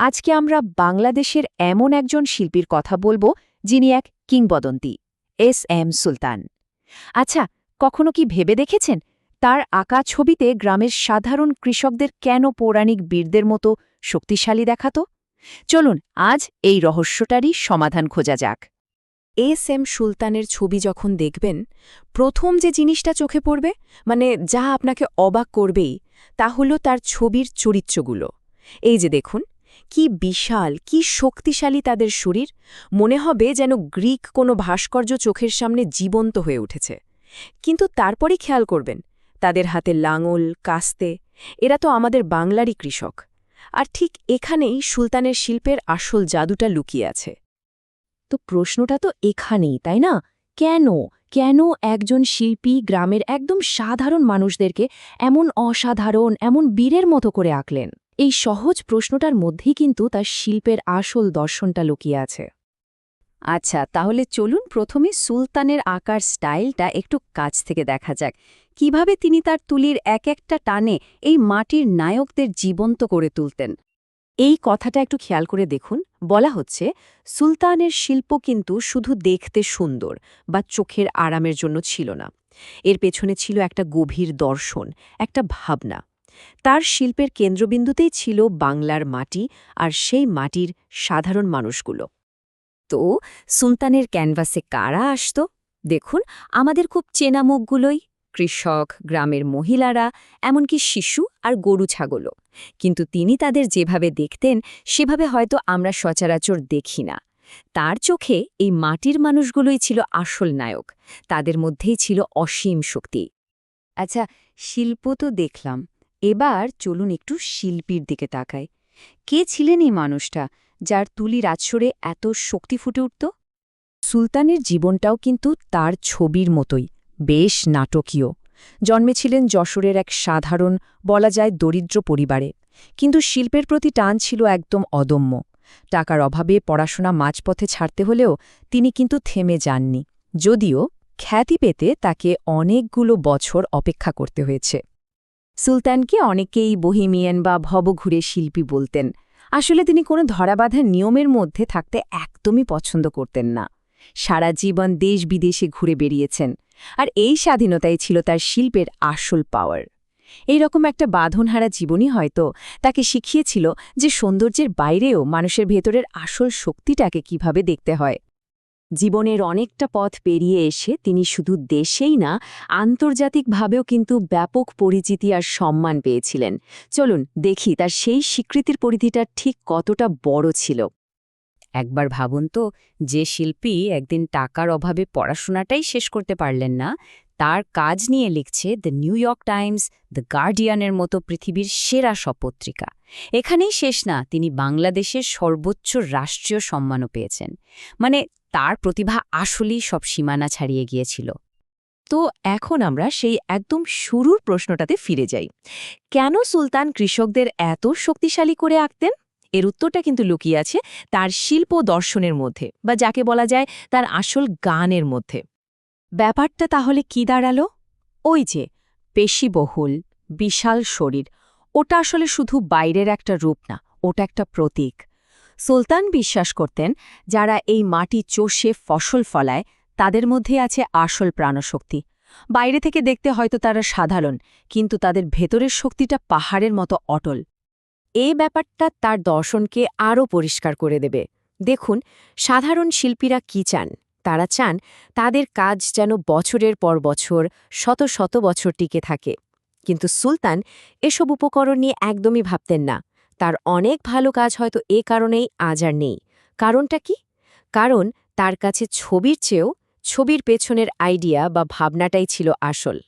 আজকে আমরা বাংলাদেশের এমন একজন শিল্পীর কথা বলব, যিনি এক কিংবদন্তি, এস এম সুলতান। আচ্ছা কখনো কি ভেবে দেখেছেন তার আঁকা ছবিতে গ্রামের সাধারণ কৃষকদের কেন পৌরাণিক বীরদের মতো শক্তিশালী দেখাতো? চলুন, আজ এই রহস্যটারই সমাধান খোঁজা যাক। এস এম সুলতানের ছবি যখন দেখবেন, প্রথম যে জিনিসটা চোখে পড়বে মানে যা আপনাকে অবাক করবেই, তা হল তার ছবির চরিত্রগুলো। এই যে দেখুন কি বিশাল, কি শক্তিশালী তাদের শরীর। মনে হবে যেন গ্রিক কোনো ভাস্কর্য চোখের সামনে জীবন্ত হয়ে উঠেছে। কিন্তু তারপরই খেয়াল করবেন, তাদের হাতে লাঙল, কাস্তে, এরা তো আমাদের বাংলারই কৃষক। আর ঠিক এখানেই সুলতানের শিল্পের আসল জাদুটা লুকিয়ে আছে। তো প্রশ্নটা তো এখানেই, তাই না? কেন কেন একজন শিল্পী গ্রামের একদম সাধারণ মানুষদেরকে এমন অসাধারণ, এমন বীরের মতো করে আঁকলেন? এই সহজ প্রশ্নটার মধ্যেই কিন্তু তার শিল্পের আসল দর্শনটা লুকিয়ে আছে। আচ্ছা তাহলে চলুন প্রথমে সুলতানের আকার স্টাইলটা একটু কাছ থেকে দেখা যাক। কীভাবে তিনি তার তুলির এক একটা টানে এই মাটির নায়কদের জীবন্ত করে তুলতেন? এই কথাটা একটু খেয়াল করে দেখুন। বলা হচ্ছে, সুলতানের শিল্প কিন্তু শুধু দেখতে সুন্দর বা চোখের আরামের জন্য ছিল না। এর পেছনে ছিল একটা গভীর দর্শন, একটা ভাবনা। তার শিল্পের কেন্দ্রবিন্দুতেই ছিল বাংলার মাটি আর সেই মাটির সাধারণ মানুষগুলো। তো সুলতানের ক্যানভাসে কারা আসত? দেখুন, আমাদের খুব চেনা মুখগুলোই কৃষক, গ্রামের মহিলারা, এমনকি শিশু আর গরু ছাগলও। কিন্তু তিনি তাদের যেভাবে দেখতেন, সেভাবে হয়তো আমরা সচরাচর দেখি না। তার চোখে এই মাটির মানুষগুলোই ছিল আসল নায়ক। তাদের মধ্যেই ছিল অসীম শক্তি। আচ্ছা শিল্প তো দেখলাম। এবার চলুন একটু শিল্পীর দিকে তাকাই। কে ছিলেন এই মানুষটা, যার তুলি আছড়ে এত শক্তি ফুটে উঠত? সুলতানের জীবনটাও কিন্তু তার ছবির মতোই, বেশ নাটকীয়। জন্মেছিলেন যশোরের এক সাধারণ, বলা যায় দরিদ্র পরিবারে। কিন্তু শিল্পের প্রতি টান ছিল একদম অদম্য। টাকার অভাবে পড়াশোনা মাঝপথে ছাড়তে হলেও তিনি কিন্তু থেমে যাননি। যদিও খ্যাতি পেতে তাকে অনেকগুলো বছর অপেক্ষা করতে হয়েছে। সুলতানকে অনেকেই বহিমিয়ান বা ভবঘুরে শিল্পী বলতেন। আসলে তিনি কোনো ধরাবাধা নিয়মের মধ্যে থাকতে একদমই পছন্দ করতেন না। সারা জীবন দেশ বিদেশে ঘুরে বেরিয়েছেন আর এই স্বাধীনতাই ছিল তার শিল্পের আসল পাওয়ার এই রকম একটা বাঁধনহারা জীবনই হয়তো তাকে শিখিয়েছিল যে সৌন্দর্যের বাইরেও মানুষের ভেতরের আসল শক্তিটাকে কীভাবে দেখতে হয়। জীবনের অনেকটা পথ পেরিয়ে এসে তিনি শুধু দেশেই না, আন্তর্জাতিকভাবেও কিন্তু ব্যাপক পরিচিতি আর সম্মান পেয়েছিলেন। চলুন দেখি তার সেই স্বীকৃতির পরিধিটা ঠিক কতটা বড় ছিল। একবার ভাবুন তো, যে শিল্পী একদিন টাকার অভাবে পড়াশোনাটাই শেষ করতে পারলেন না, তার কাজ নিয়ে লিখছে the New York Times the গার্ডিয়ানের মতো পৃথিবীর সেরা সপত্রিকা এখানেই শেষ না, তিনি বাংলাদেশের সর্বোচ্চ রাষ্ট্রীয় সম্মানও পেয়েছেন। মানে তার প্রতিভা আসলেই সব সীমানা ছাড়িয়ে গিয়েছিল। তো এখন আমরা সেই একদম শুরুর প্রশ্নটাতে ফিরে যাই। কেন সুলতান কৃষকদের এত শক্তিশালী করে আঁকতেন? এর উত্তরটা কিন্তু লুকিয়ে আছে তার শিল্প দর্শনের মধ্যে বা যাকে বলা যায় তার আসল গানের মধ্যে। ব্যাপারটা তাহলে কি দাঁড়াল? ওই যে, পেশিবহুল, বিশাল শরীর, ওটা আসলে শুধু বাইরের একটা রূপ না, ওটা একটা প্রতীক। সুলতান বিশ্বাস করতেন, যারা এই মাটি চষে ফসল ফলায়, তাদের মধ্যে আছে আসল প্রাণশক্তি। বাইরে থেকে দেখতে হয়তো তারা সাধারণ, কিন্তু তাদের ভেতরের শক্তিটা পাহাড়ের মতো অটল। এই ব্যাপারটা তার দর্শনকে আরও পরিষ্কার করে দেবে। দেখুন, সাধারণ শিল্পীরা কি চান? তারা চান, তাদের কাজ যেন বছরের পর বছর, শত শত বছর টিকে থাকে। কিন্তু সুলতান এসব উপকরণ নিয়ে একদমই ভাবতেন না। তার অনেক ভালো কাজ হয়তো এ কারণেই আজ আর নেই। কারণটা কি? কারণ তার কাছে ছবির চেয়েও ছবির পেছনের আইডিয়া বা ভাবনাটাই ছিল আসল।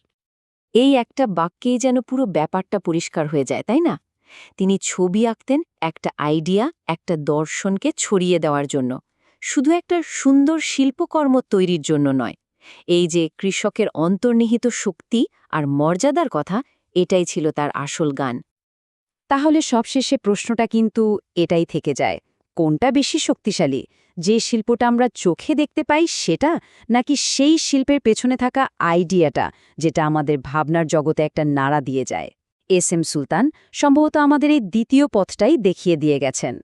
এই একটা বাক্যেই যেন পুরো ব্যাপারটা পরিষ্কার হয়ে যায়, তাই না? তিনি ছবি আঁকতেন একটা আইডিয়া, একটা দর্শনকে ছড়িয়ে দেওয়ার জন্য। শুধু একটা সুন্দর শিল্পকর্ম তৈরির জন্য নয়। এই যে কৃষকের অন্তর্নিহিত শক্তি আর মর্যাদার কথা, এটাই ছিল তার আসল গান। তাহলে সবশেষে প্রশ্নটা কিন্তু এটাই থেকে যায়। কোনটা বেশি শক্তিশালী? যে শিল্পটা আমরা চোখে দেখতে পাই সেটা? নাকি সেই শিল্পের পেছনে থাকা আইডিয়াটা যেটা আমাদের ভাবনার জগতে একটা নাড়া দিয়ে যায়? এস এম সুলতান সম্ভবত আমাদের এই দ্বিতীয় পথটাই দেখিয়ে দিয়ে গেছেন।